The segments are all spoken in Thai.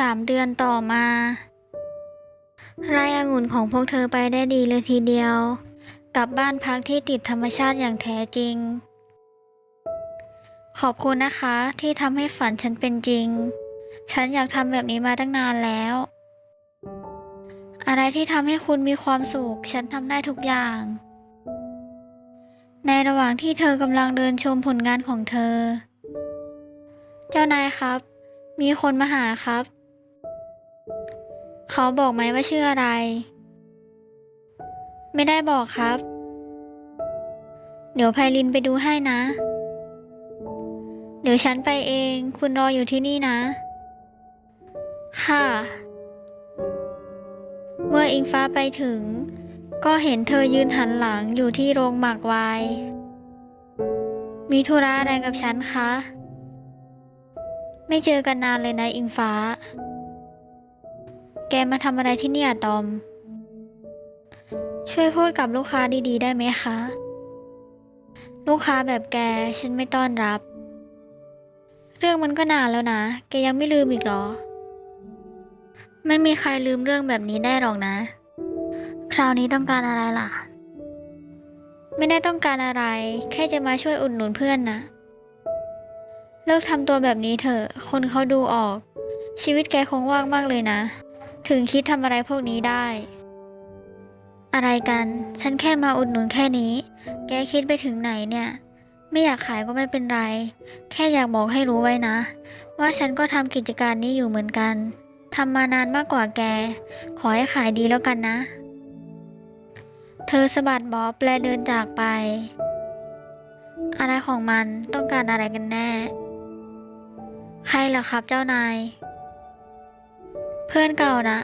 สามเดือนต่อมาไร่องุ่นของพวกเธอไปได้ดีเลยทีเดียว กลับบ้านพักที่ติดธรรมชาติอย่างแท้จริง ขอบคุณนะคะที่ทำให้ฝันฉันเป็นจริง ฉันอยากทำแบบนี้มาตั้งนานแล้ว อะไรที่ทำให้คุณมีความสุข ฉันทำได้ทุกอย่าง ในระหว่างที่เธอกำลังเดินชมผลงานของเธอ เจ้านายครับ มีคนมาหาครับ เขาบอกไหมว่าชื่ออะไร ไม่ได้บอกครับ เดี๋ยวไพลินไปดูให้นะ เดี๋ยวฉันไปเอง คุณรออยู่ที่นี่นะ ค่ะ เมื่ออิงฟ้าไปถึง ก็เห็นเธอยืนหันหลังอยู่ที่โรงหมากไวน์ มีธุระอะไรกับฉันคะ ไม่เจอกันนานเลยนะอิงฟ้า แกมาทำอะไรที่เนี่ยตอม ช่วยพูดกับลูกค้าดีๆ ได้ไหมคะ ลูกค้าแบบแกฉันไม่ต้อนรับ เรื่องมันก็นานแล้วนะ แกยังไม่ลืมอีกเหรอ ไม่มีใครลืมเรื่องแบบนี้ได้หรอกนะ คราวนี้ต้องการอะไรล่ะ ไม่ได้ต้องการอะไร แค่จะมาช่วยอุดหนุนเพื่อนนะ เลิกทำตัวแบบนี้เถอะ คนเขาดูออกชีวิตแกคงว่างมากเลยนะ ถึงคิดทำอะไรพวกนี้ได้ อะไรกัน ฉันแค่มาอุดหนุนแค่นี้ แกคิดไปถึงไหนเนี่ย ไม่อยากขายก็ไม่เป็นไร แค่อยากบอกให้รู้ไว้นะ ว่าฉันก็ทำกิจการนี้อยู่เหมือนกันทำมานานมากกว่าแก ขอให้ขายดีแล้วกันนะ เธอสะบัดบ๊อบและเดินจากไป อะไรของมันต้องการอะไรกันแน่ ใครเหรอครับเจ้านาย เพื่อนเก่านะ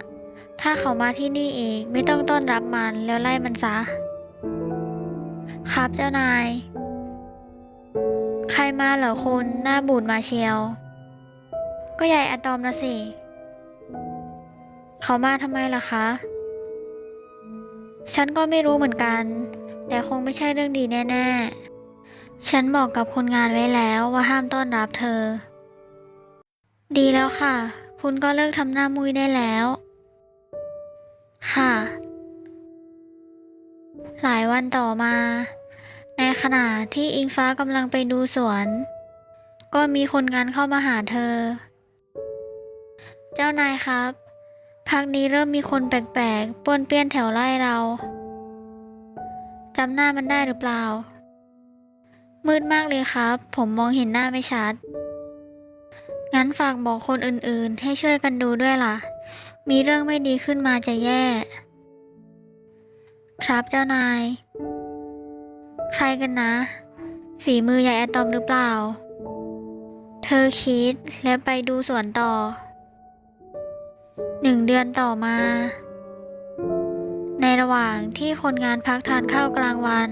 ถ้าเขามาที่นี่อีกไม่ต้องต้อนรับมันแล้วไล่มันซะ ครับเจ้านาย ใครมาเหรอคุณหน้าบูดมาเชียว ก็ยายอะตอมนะสิ เขามาทำไมล่ะคะ ฉันก็ไม่รู้เหมือนกัน แต่คงไม่ใช่เรื่องดีแน่ ๆ ฉันบอกกับคนงานไว้แล้วว่าห้ามต้อนรับเธอ ดีแล้วค่ะ คุณก็เลิกทำหน้ามุยได้แล้ว ค่ะ หลายวันต่อมา ในขณะที่อิงฟ้ากำลังไปดูสวน ก็มีคนงานเข้ามาหาเธอ เจ้านายครับ พักนี้เริ่มมีคนแปลกๆป้วนเปี้ยนแถวไร่เราจำหน้ามันได้หรือเปล่า มืดมากเลยครับ ผมมองเห็นหน้าไม่ชัด งั้นฝากบอกคนอื่นๆ ให้ช่วยกันดูด้วยล่ะ มีเรื่องไม่ดีขึ้นมาจะแย่ ครับเจ้านาย ใครกันนะ ฝีมือยายอะตอมหรือเปล่า เธอคิดและไปดูสวนต่อ หนึ่งเดือนต่อมา ในระหว่างที่คนงานพักทานข้าวกลางวัน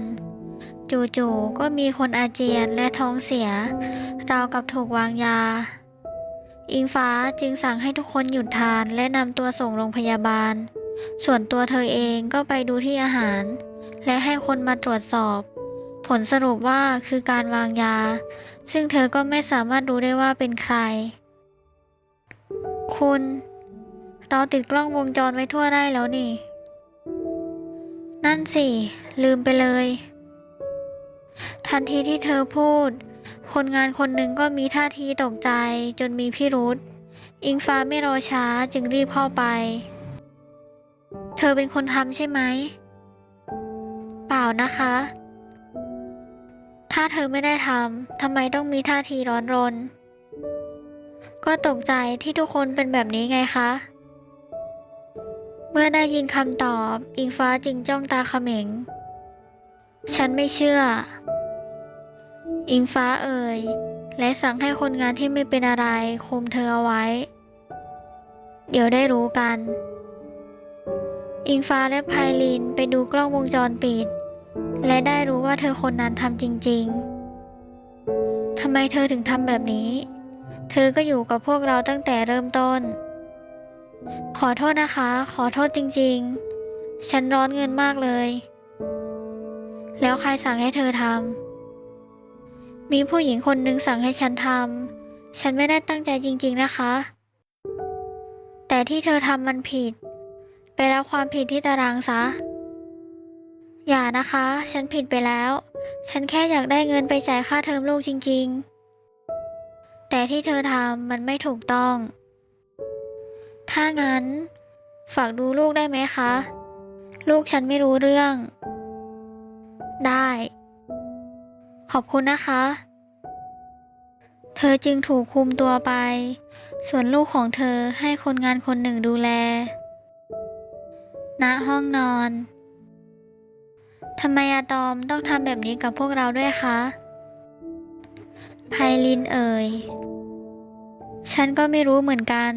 จู่ๆ ก็มีคนอาเจียนและท้องเสีย เรากับถูกวางยา อิงฟ้าจึงสั่งให้ทุกคนหยุดทานและนำตัวส่งโรงพยาบาล ส่วนตัวเธอเองก็ไปดูที่อาหาร และให้คนมาตรวจสอบ ผลสรุปว่าคือการวางยา ซึ่งเธอก็ไม่สามารถรู้ได้ว่าเป็นใคร คุณ เราติดกล้องวงจรไว้ทั่วไร่แล้วนี่ นั่นสิ ลืมไปเลย ทันทีที่เธอพูด คนงานคนหนึ่งก็มีท่าทีตกใจจนมีพิรุษอิงฟ้าไม่รอช้าจึงรีบเข้าไป เธอเป็นคนทำใช่ไหม เปล่านะคะ ถ้าเธอไม่ได้ทำทำไมต้องมีท่าทีร้อนรน ก็ตกใจที่ทุกคนเป็นแบบนี้ไงคะ เมื่อได้ยินคำตอบ อิงฟ้าจึงจ้องตาเขม็ง ฉันไม่เชื่อ อิงฟ้าเอ่ย และสั่งให้คนงานที่ไม่เป็นอะไรคุมเธอเอาไว้ เดี๋ยวได้รู้กัน อิงฟ้าและไพลินไปดูกล้องวงจรปิด และได้รู้ว่าเธอคนนั้นทำจริง ๆทำไมเธอถึงทำแบบนี้ เธอก็อยู่กับพวกเราตั้งแต่เริ่มต้น ขอโทษนะคะ ขอโทษจริง ๆ ฉันร้อนเงินมากเลย แล้วใครสั่งให้เธอทำ มีผู้หญิงคนหนึ่งสั่งให้ฉันทำ ฉันไม่ได้ตั้งใจจริง ๆนะคะ แต่ที่เธอทำมันผิด ไปรับความผิดที่ตารางซะ อย่านะคะ ฉันผิดไปแล้ว ฉันแค่อยากได้เงินไปจ่ายค่าเทอมลูกจริง ๆ แต่ที่เธอทำมันไม่ถูกต้อง ถ้างั้น ฝากดูลูกได้ไหมคะ ลูกฉันไม่รู้เรื่อง ได้ ขอบคุณนะคะ เธอจึงถูกคุมตัวไป ส่วนลูกของเธอให้คนงานคนหนึ่งดูแล ณ ห้องนอน ทำไมอะตอมต้องทำแบบนี้กับพวกเราด้วยคะไพลินเอ่ย ฉันก็ไม่รู้เหมือนกัน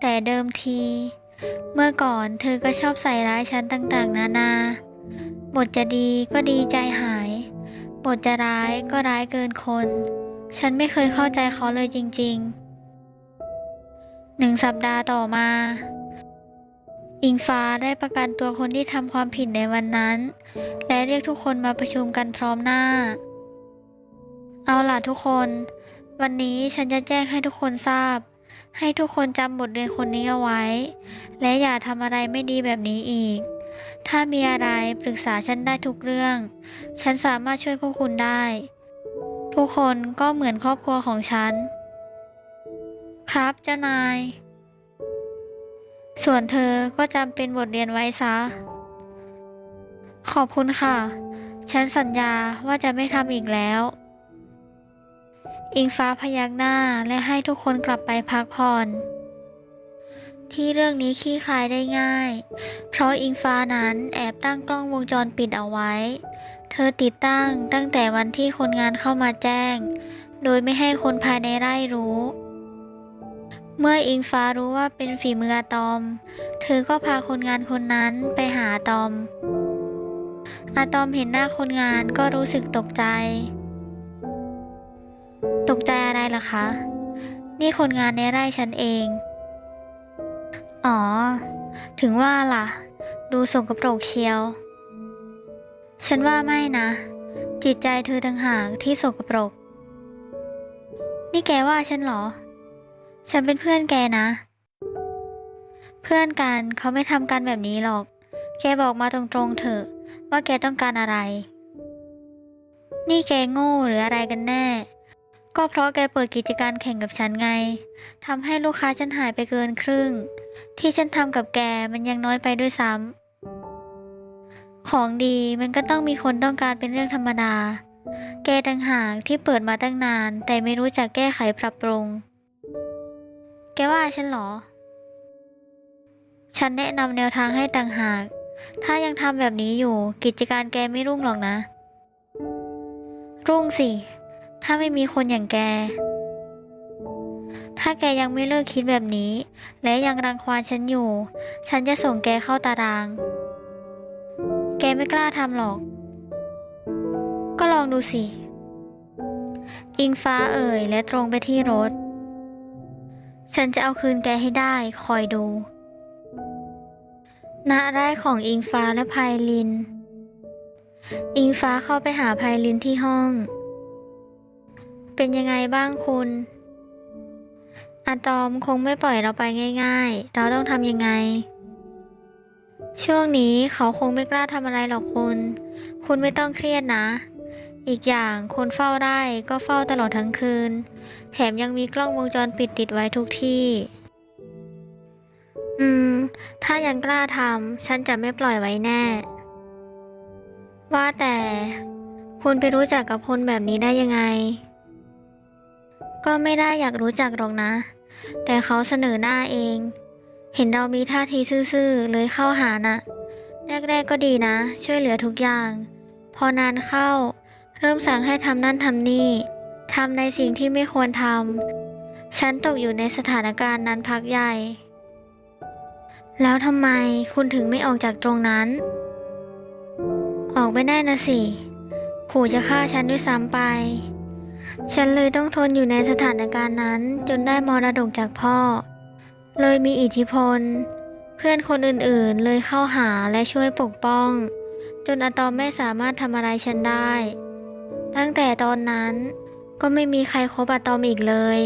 แต่เดิมที เมื่อก่อนเธอก็ชอบใส่ร้ายฉันต่างๆ นานา บทจะดีก็ดีใจหาย บทจะร้ายก็ร้ายเกินคน ฉันไม่เคยเข้าใจเขาเลยจริง ๆ หนึ่งสัปดาห์ต่อมา อิงฟ้าได้ประกันตัวคนที่ทำความผิดในวันนั้น และเรียกทุกคนมาประชุมกันพร้อมหน้า เอาล่ะทุกคน วันนี้ฉันจะแจ้งให้ทุกคนทราบ ให้ทุกคนจำบทเรียนคนนี้เอาไว้ และอย่าทำอะไรไม่ดีแบบนี้อีก ถ้ามีอะไรปรึกษาฉันได้ทุกเรื่อง ฉันสามารถช่วยพวกคุณได้ ทุกคนก็เหมือนครอบครัวของฉัน ครับเจ้านาย ส่วนเธอก็จำเป็นบทเรียนไว้ซะ ขอบคุณค่ะ ฉันสัญญาว่าจะไม่ทำอีกแล้ว อิงฟ้าพยักหน้าและให้ทุกคนกลับไปพักผ่อน ที่เรื่องนี้ขี้คลายได้ง่าย เพราะอิงฟ้านั้นแอบตั้งกล้องวงจรปิดเอาไว้ เธอติดตั้งตั้งแต่วันที่คนงานเข้ามาแจ้ง โดยไม่ให้คนภายในไร่รู้ เมื่ออิงฟ้ารู้ว่าเป็นฝีมืออะตอม เธอก็พาคนงานคนนั้นไปหาอะตอมอะตอมเห็นหน้าคนงานก็รู้สึกตกใจ ตกใจอะไรล่ะคะ นี่คนงานในไร่ฉันเอง อ๋อ ถึงว่าล่ะ ดูสกปรกเชียว ฉันว่าไม่นะ จิตใจเธอต่างหากที่สกปรก นี่แกว่าฉันเหรอ ฉันเป็นเพื่อนแกนะ เพื่อนกันเขาไม่ทำกันแบบนี้หรอก แกบอกมาตรงๆเถอะ ว่าแกต้องการอะไร นี่แกโง่หรืออะไรกันแน่ ก็เพราะแกเปิดกิจการแข่งกับฉันไง ทำให้ลูกค้าฉันหายไปเกินครึ่ง ที่ฉันทำกับแกมันยังน้อยไปด้วยซ้ำ ของดีมันก็ต้องมีคนต้องการเป็นเรื่องธรรมดา แกต่างหากที่เปิดมาตั้งนาน แต่ไม่รู้จักแก้ไขปรับปรุง แกว่าฉันเหรอ ฉันแนะนำแนวทางให้ต่างหาก ถ้ายังทำแบบนี้อยู่ กิจการแกไม่รุ่งหรอกนะ รุ่งสิ ถ้าไม่มีคนอย่างแก ถ้าแกยังไม่เลิกคิดแบบนี้ และยังรังควานฉันอยู่ ฉันจะส่งแกเข้าตาราง แกไม่กล้าทำหรอก ก็ลองดูสิ อิงฟ้าเอ่ยและตรงไปที่รถ ฉันจะเอาคืนแกให้ได้คอยดูณไร่ของอิงฟ้าและไพลิน อิงฟ้าเข้าไปหาไพลินที่ห้อง เป็นยังไงบ้างคุณอะตอมคงไม่ปล่อยเราไปง่าย ๆ เราต้องทำยังไง ช่วงนี้เขาคงไม่กล้าทำอะไรหรอกคุณ คุณไม่ต้องเครียดนะ อีกอย่างคนเฝ้าไร่ก็เฝ้าตลอดทั้งคืน แถมยังมีกล้องวงจรปิดติดไว้ทุกที่ อืม ถ้ายังกล้าทำฉันจะไม่ปล่อยไว้แน่ ว่าแต่ คุณไปรู้จักกับคนแบบนี้ได้ยังไง ก็ไม่ได้อยากรู้จักหรอกนะ แต่เขาเสนอหน้าเอง เห็นเรามีท่าทีซื่อๆเลยเข้าหานะ่ะ แรกๆก็ดีนะ ช่วยเหลือทุกอย่าง พอนานเข้า เริ่มสั่งให้ทำนั่นทำนี่ทำในสิ่งที่ไม่ควรทำ ฉันตกอยู่ในสถานการณ์นั้นพักใหญ่ แล้วทำไมคุณถึงไม่ออกจากตรงนั้น ออกไม่ได้นะสิ ขู่จะฆ่าฉันด้วยซ้ำไป ฉันเลยต้องทนอยู่ในสถานการณ์นั้น จนได้มรดกจากพ่อ เลยมีอิทธิพล เพื่อนคนอื่นๆเลยเข้าหาและช่วยปกป้อง จนอะตอมไม่สามารถทำอะไรฉันได้ ตั้งแต่ตอนนั้นก็ไม่มีใครคบอะตอมอีกเลย